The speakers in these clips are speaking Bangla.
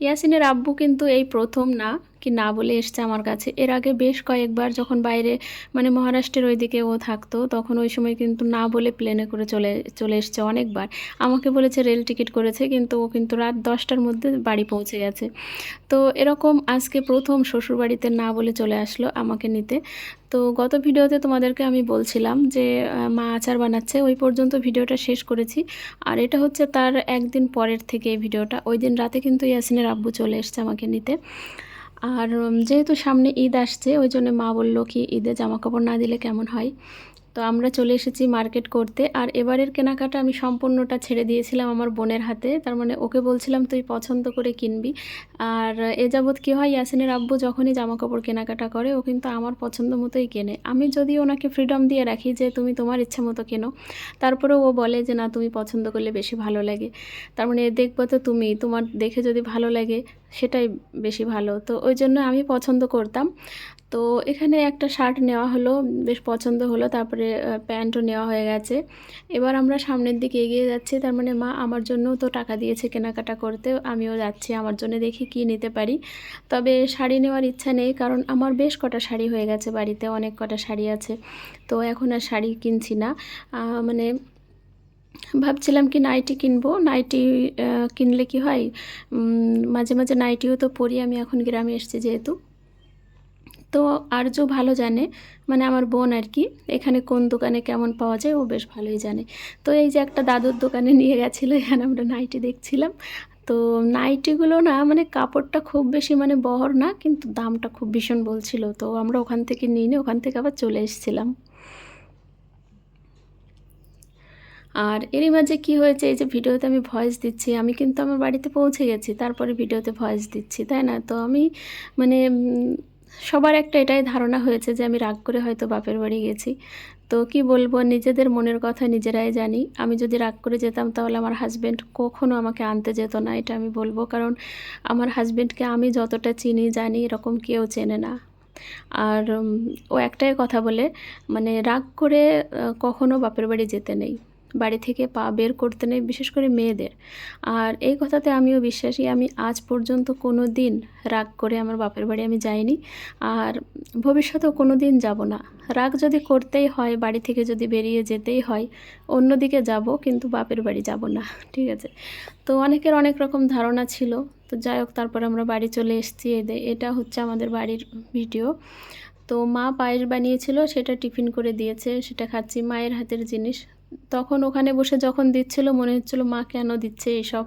ইয়াসিনের আব্বু কিন্তু এই প্রথম না। কি না বলে এসছে আমার কাছে। এর আগে বেশ কয়েকবার যখন বাইরে মানে মহারাষ্ট্রের ওইদিকে ও থাকতো, তখন ওই সময় কিন্তু না বলে প্লেনে করে চলে চলে এসছে অনেকবার। আমাকে বলেছে রেল টিকিট করেছে, কিন্তু ও কিন্তু রাত দশটার মধ্যে বাড়ি পৌঁছে গেছে। তো এরকম আজকে প্রথম শ্বশুরবাড়িতে না বলে চলে আসলো আমাকে নিতে। তো গত ভিডিওতে তোমাদেরকে আমি বলছিলাম যে মা আচার বানাচ্ছে, ওই পর্যন্ত ভিডিওটা শেষ করেছি। আর এটা হচ্ছে তার একদিন পরের থেকে এই ভিডিওটা। ওই দিন রাতে কিন্তু ইয়াসিনের আব্বু চলে এসছে আমাকে নিতে। আর যেহেতু সামনে ঈদ আসছে, ওই জন্য মা বলল কি ঈদে জামা কাপড় না দিলে কেমন হয়? তো আমরা চলে এসেছি মার্কেট করতে। আর এবারের কেনাকাটা আমি সম্পূর্ণটা ছেড়ে দিয়েছিলাম আমার বোনের হাতে। তার মানে ওকে বলছিলাম, তুই পছন্দ করে কিনবি। আর এ যাবৎ কী হয়, ইয়াসিনের আব্বু যখনই জামা কাপড় কেনাকাটা করে, ও কিন্তু আমার পছন্দ মতোই কেনে। আমি যদি ওনাকে ফ্রিডম দিয়ে রাখি যে, তুমি তোমার ইচ্ছা মতো কেনো। তারপরেও ও বলে যে, না, তুমি পছন্দ করলে বেশি ভালো লাগে। তার মানে দেখব তো তুমি, তোমার দেখে যদি ভালো লাগে, সেটাই বেশি ভালো। তো ওই জন্য আমি পছন্দ করতাম। তো এখানে একটা শার্ট নেওয়া হলো, বেশ পছন্দ হলো, তারপরে প্যান্টও নেওয়া হয়ে গেছে। এবার আমরা সামনের দিকে এগিয়ে যাচ্ছি, তার মানে মা আমার জন্যও তো টাকা দিয়েছে কেনাকাটা করতে, আমিও যাচ্ছি আমার জন্য দেখি কি নিতে পারি। তবে শাড়ি নেওয়ার ইচ্ছা নেই, কারণ আমার বেশ কটা শাড়ি হয়ে গেছে বাড়িতে, অনেক কটা শাড়ি আছে। তো এখন আর শাড়ি কিনছি না। মানে ভাবছিলাম কি নাইটি কিনবো, নাইটি কিনলে কি হয়? মাঝে মাঝে নাইটিও তো পরি, আমি এখন গ্রামে এসেছি যেহেতু। তো আর আর্য ভালো জানে মানে আমার বোন আর কি, এখানে কোন দোকানে কেমন পাওয়া যায় ও বেশ ভালোই জানে। তো এই যে একটা দাদুর দোকানে নিয়ে গেছিল, এখানে আমরা নাইটি দেখছিলাম। তো নাইটিগুলো না মানে কাপড়টা খুব বেশি মানে বহর না, কিন্তু দামটা খুব ভীষণ বলছিল। তো আমরা ওখান থেকে নিয়ে নিয়ে ওখান থেকে আবার চলে এসেছিলাম। আর এরই মাঝে কি হয়েছে, এই যে ভিডিওতে আমি ভয়েস দিচ্ছি, আমি কিন্তু আমার বাড়িতে পৌঁছে গেছি, তারপরে ভিডিওতে ভয়েস দিচ্ছি, তাই না? তো আমি মানে সবার একটা এটাই ধারণা হয়েছে যে আমি রাগ করে হয়তো বাপের বাড়ি গেছি। তো কি বলব, নিজেদের মনের কথা নিজেরাই জানি। আমি যদি রাগ করে যেতাম তাহলে আমার হাজব্যান্ড কখনো আমাকে আনতে যেত না, এটা আমি বলব। কারণ আমার হাজব্যান্ডকে আমি যতটা চিনি, জানি, এরকম কেউ চেনে না। আর ও একটাই কথা বলে মানে রাগ করে কখনো বাপের বাড়ি যেতে নেই। বাড়ি থেকে পা বের করতে নেই, বিশেষ করে মেয়েদের। আর এই কথাতে আমিও বিশ্বাসী, আমি আজ পর্যন্ত কোনো দিন রাগ করে আমার বাপের বাড়ি আমি যাইনি। আর ভবিষ্যতেও কোনো দিন যাব না। রাগ যদি করতেই হয়, বাড়ি থেকে যদি বেরিয়ে যেতেই হয়, অন্যদিকে যাব, কিন্তু বাপের বাড়ি যাব না, ঠিক আছে? তো অনেকের অনেক রকম ধারণা ছিল। তো যাই হোক, তারপর আমরা বাড়ি চলে এসেছি। এটা হচ্ছে আমাদের বাড়ির ভিডিও। তো মা পায়েস বানিয়েছিল, সেটা টিফিন করে দিয়েছে, সেটা খাচ্ছি, মায়ের হাতের জিনিস। তখন ওখানে বসে যখন দিচ্ছিল, মনে হচ্ছিল, মা কেন দিচ্ছে এসব?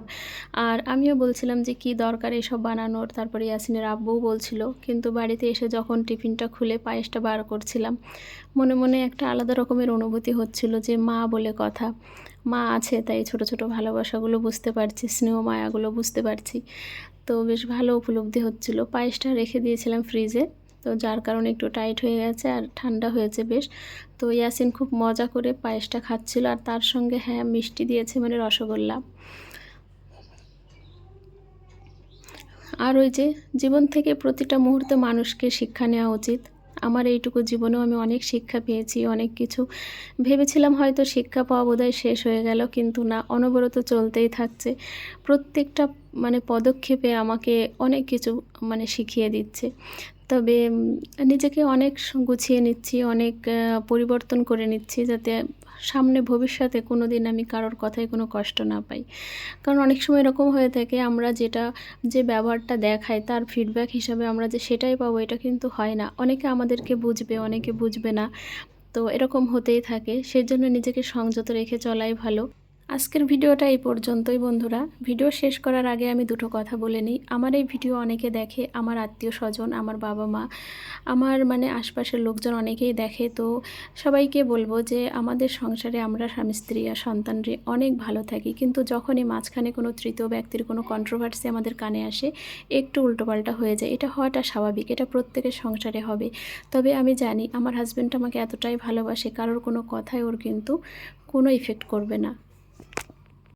আর আমিও বলছিলাম যে, কি দরকার এসব বানানোর? তারপরে ইয়াসিনের আব্বুও বলছিল, কিন্তু বাড়িতে এসে যখন টিফিনটা খুলে পায়েসটা বার করছিলাম, মনে মনে একটা আলাদা রকমের অনুভূতি হচ্ছিল যে, মা বলে কথা। মা আছে, তাই ছোট ছোট ভালোবাসাগুলো বুঝতে পারছি, স্নেহ মায়াগুলো বুঝতে পারছি। তো বেশ ভালো উপলব্ধি হচ্ছিল। পায়েসটা রেখে দিয়েছিলাম ফ্রিজে। তো যার কারণে একটু টাইট হয়ে গেছে আর ঠান্ডা হয়েছে বেশ। তো ইয়াসিন খুব মজা করে পায়েসটা খাচ্ছিল আর তার সঙ্গে হ্যাঁ মিষ্টি দিয়েছে মানে রসগোল্লা। আর ওই যে জীবন থেকে প্রতিটা মুহূর্তে মানুষকে শিক্ষা নেওয়া উচিত। আমার এইটুকু জীবনেও আমি অনেক শিক্ষা পেয়েছি, অনেক কিছু। ভেবেছিলাম হয়তো শিক্ষা পাওয়া বোধহয় শেষ হয়ে গেল, কিন্তু না, অনবরত চলতেই থাকছে। প্রত্যেকটা মানে পদক্ষেপে আমাকে অনেক কিছু মানে শিখিয়ে দিচ্ছে। তবে নিজেকে অনেক গুছিয়ে নিচ্ছি, অনেক পরিবর্তন করে নিচ্ছি যাতে সামনে ভবিষ্যতে কোনো দিন আমি কারোর কথায় কোনো কষ্ট না পাই। কারণ অনেক সময় এরকম হয়ে থাকে, আমরা যেটা, যে ব্যবহারটা দেখাই, তার ফিডব্যাক হিসাবে আমরা যে সেটাই পাবো, এটা কিন্তু হয় না। অনেকে আমাদেরকে বুঝবে, অনেকে বুঝবে না। তো এরকম হতেই থাকে। সেজন্য নিজেকে সংযত রেখে চলাই ভালো। আজকের ভিডিওটা এই পর্যন্তই বন্ধুরা। ভিডিও শেষ করার আগে আমি দুটো কথা বলে নিই। আমার এই ভিডিও অনেকে দেখে, আমার আত্মীয় স্বজন, আমার বাবা মা, আমার মানে আশপাশের লোকজন অনেকেই দেখে। তো সবাইকে বলব যে, আমাদের সংসারে আমরা স্বামী, স্ত্রী আর সন্তানরে অনেক ভালো থাকি। কিন্তু যখনই মাঝখানে কোনো তৃতীয় ব্যক্তির কোনো কন্ট্রোভার্সি আমাদের কানে আসে, একটু উল্টোপাল্টা হয়ে যায়। এটা হওয়াটা স্বাভাবিক, এটা প্রত্যেকের সংসারে হবে। তবে আমি জানি আমার হাজব্যান্ড আমাকে এতটাই ভালোবাসে, কারোর কোনো কথায় ওর কিন্তু কোনো ইফেক্ট করবে না।